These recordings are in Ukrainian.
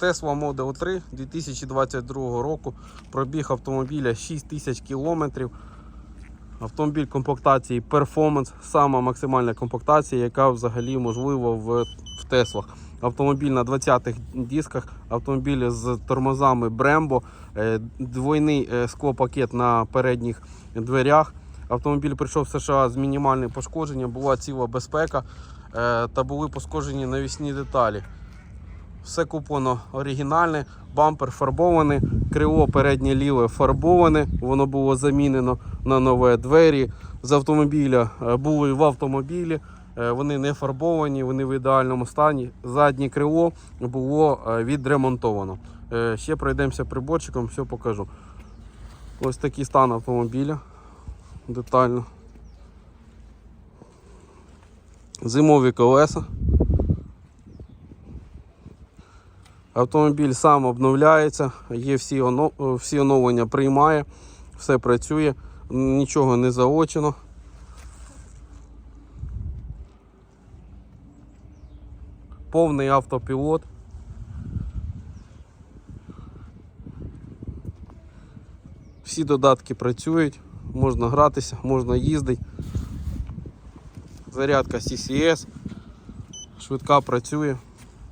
Tesla Model 3 2022 року. Пробіг автомобіля 6 тисяч кілометрів. Автомобіль комплектації Performance, сама максимальна комплектація, яка взагалі можлива в, в Теслах. Автомобіль на 20-х дисках, автомобіль з тормозами Brembo, е, двойний е, склопакет на передніх дверях. Автомобіль прийшов в США з мінімальним пошкодженням, була ціла безпека е, та були пошкоджені навісні деталі. Все куплено оригінальне, бампер фарбований, крило переднє ліве фарбоване, воно було замінено на нове двері з автомобіля е, були в автомобілі. е, Вони не фарбовані, вони в ідеальному стані. Заднє крило було е, відремонтовано. Ще пройдемося приборчиком, все покажу. Ось такий стан автомобіля. Детально. Зимові колеса. Автомобіль сам обновляється, є всі, всі оновлення приймає, все працює, нічого не заочено. Повний автопілот. Всі додатки працюють, можна гратися, можна їздити. Зарядка CCS, швидка працює.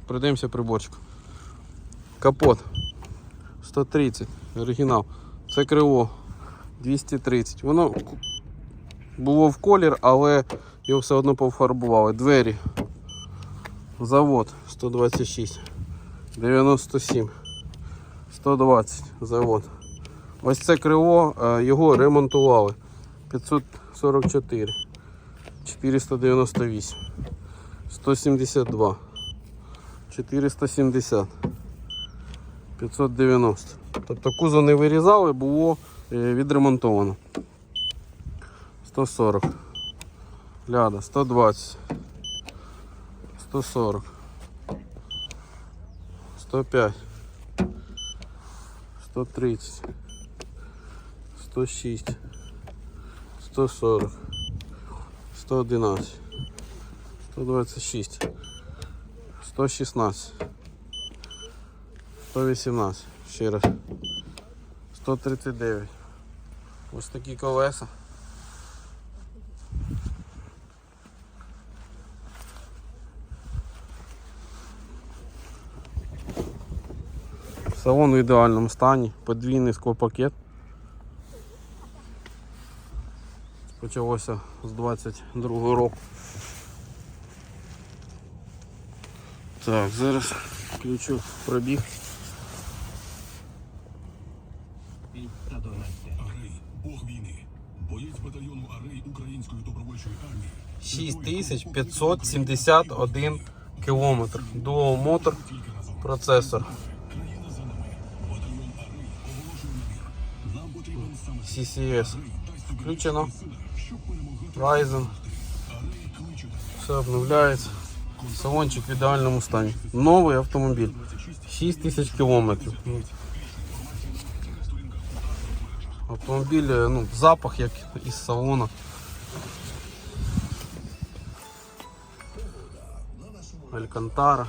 Пройдемося приборчик. Капот 130, оригінал. Це крило 230. Воно було в колір, але його все одно пофарбували. Двері. Завод 126, 97, 120 завод. Ось це крило, е, його ремонтували. 544, 498, 172, 470. 590. Тобто кузов не вирізали, було е, відремонтовано. 140. Ляда, 120. 140. 105. 130. 106. 140. 111. 126. 116. 118. Ще раз. 139. Ось такі колеса. Салон в ідеальному стані, подвійний склопакет. Почалося з 22 року. Так, зараз включу пробіг. Арей, Бог війни. Боєць батальйону Арей Української добровольчої армії. 6571 кілометр. Дуал мотор, процесор. Країна за нами. Батальйон Арей оголошує набір. Нам потрібен саме CCS. Включено. щоб. Ryzen. Все обновляється. Салончик в ідеальному стані. Новий автомобіль. 6 тисяч кілометрів. Автомобіль, ну, запах як із салона. Алькантара.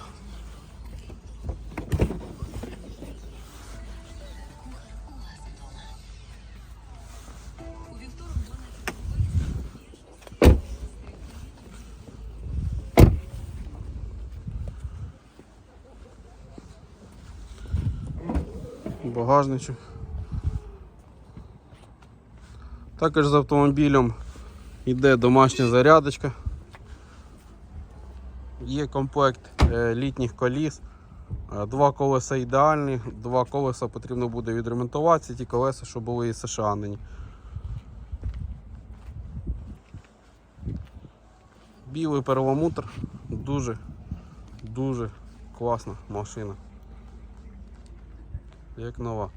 Багажничок. Також з автомобілем йде домашня зарядочка. Є комплект е, літніх коліс. Е, Два колеса ідеальні, два колеса потрібно буде відремонтувати, ті колеса, що були із США нині. Білий перламутр, дуже, дуже класна машина. Як нова.